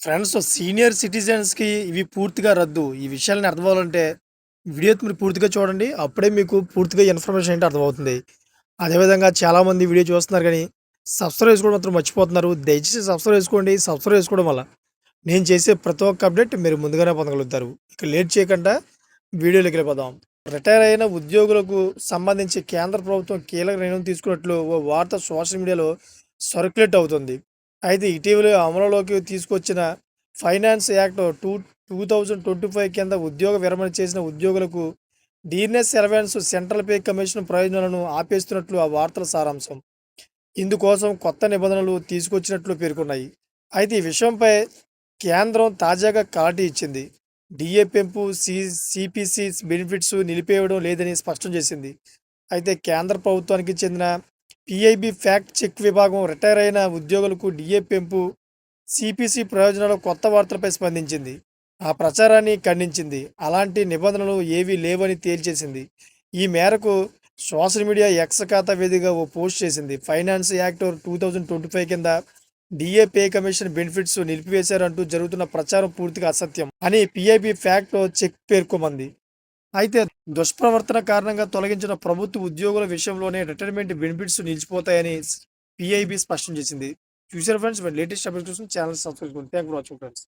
Friends senior సిటిజన్స్‌కి ఇవి పూర్తిగా రద్దు. ఈ విషయాలను అర్థమవ్వాలంటే వీడియో మీరు పూర్తిగా చూడండి. అప్పుడే మీకు పూర్తిగా ఇన్ఫర్మేషన్ ఏంటి అర్థమవుతుంది. అదేవిధంగా చాలామంది వీడియో చూస్తున్నారు కానీ సబ్స్క్రైబ్ చేసుకోవడం మాత్రం మర్చిపోతున్నారు. దయచేసి సబ్స్క్రైబ్ చేసుకోండి. సబ్స్క్రైబ్ చేసుకోవడం వల్ల నేను చేసే ప్రతి ఒక్క అప్డేట్ మీరు ముందుగానే పొందగలుగుతారు. ఇక లేట్ చేయకుండా వీడియోలోకి వెళ్ళిపోదాం. రిటైర్ అయిన ఉద్యోగులకు సంబంధించి కేంద్ర ప్రభుత్వం కీలక నిర్ణయం తీసుకున్నట్లు ఓ వార్త సోషల్ మీడియాలో సర్క్యులేట్ అవుతుంది. అయితే ఇటీవల అమలులోకి తీసుకొచ్చిన finance act two two thousand twenty five కింద ఉద్యోగ విరమణ చేసిన ఉద్యోగులకు DNS allowance central pay commission ప్రయోజనాలను ఆపేస్తున్నట్లు ఆ వార్తల సారాంశం. ఇందుకోసం కొత్త నిబంధనలు తీసుకొచ్చినట్లు పేర్కొన్నాయి. అయితే ఈ విషయంపై కేంద్రం తాజాగా క్లారిటీ ఇచ్చింది. డిఏ పెంపు, సి సిపిసి బెనిఫిట్స్ నిలిపేయడం లేదని స్పష్టం చేసింది. అయితే కేంద్ర ప్రభుత్వానికి చెందిన పిఐబి ఫ్యాక్ట్ చెక్ విభాగం రిటైర్ అయిన ఉద్యోగులకు డిఏ పెంపు, సిపిసి ప్రయోజనాల కొత్త వార్తలపై స్పందించింది. ఆ ప్రచారాన్ని ఖండించింది. అలాంటి నిబంధనలు ఏవీ లేవని తేల్చేసింది. ఈ మేరకు సోషల్ మీడియా ఎక్స్ ఖాతా వేదికగా ఓ పోస్ట్ చేసింది. Finance act two thousand twenty five కింద డిఏ పే కమిషన్ బెనిఫిట్స్ నిలిపివేశారంటూ జరుగుతున్న ప్రచారం పూర్తిగా అసత్యం అని పిఐబి ఫ్యాక్ట్ చెక్ పేర్కొమంది. అయితే దుష్ప్రవర్తన కారణంగా తొలగించిన ప్రభుత్వ ఉద్యోగుల విషయంలోనే రిటైర్మెంట్ బెనిఫిట్స్ నిలిచిపోతాయని పిఐబి స్పష్టం చేసింది. చూసారు ఫ్రెండ్స్ లేటెస్ట్ అప్డేట్స్ కోసం ఛానల్ సబ్స్క్రైబ్ చేసుకోండి. For watching friends.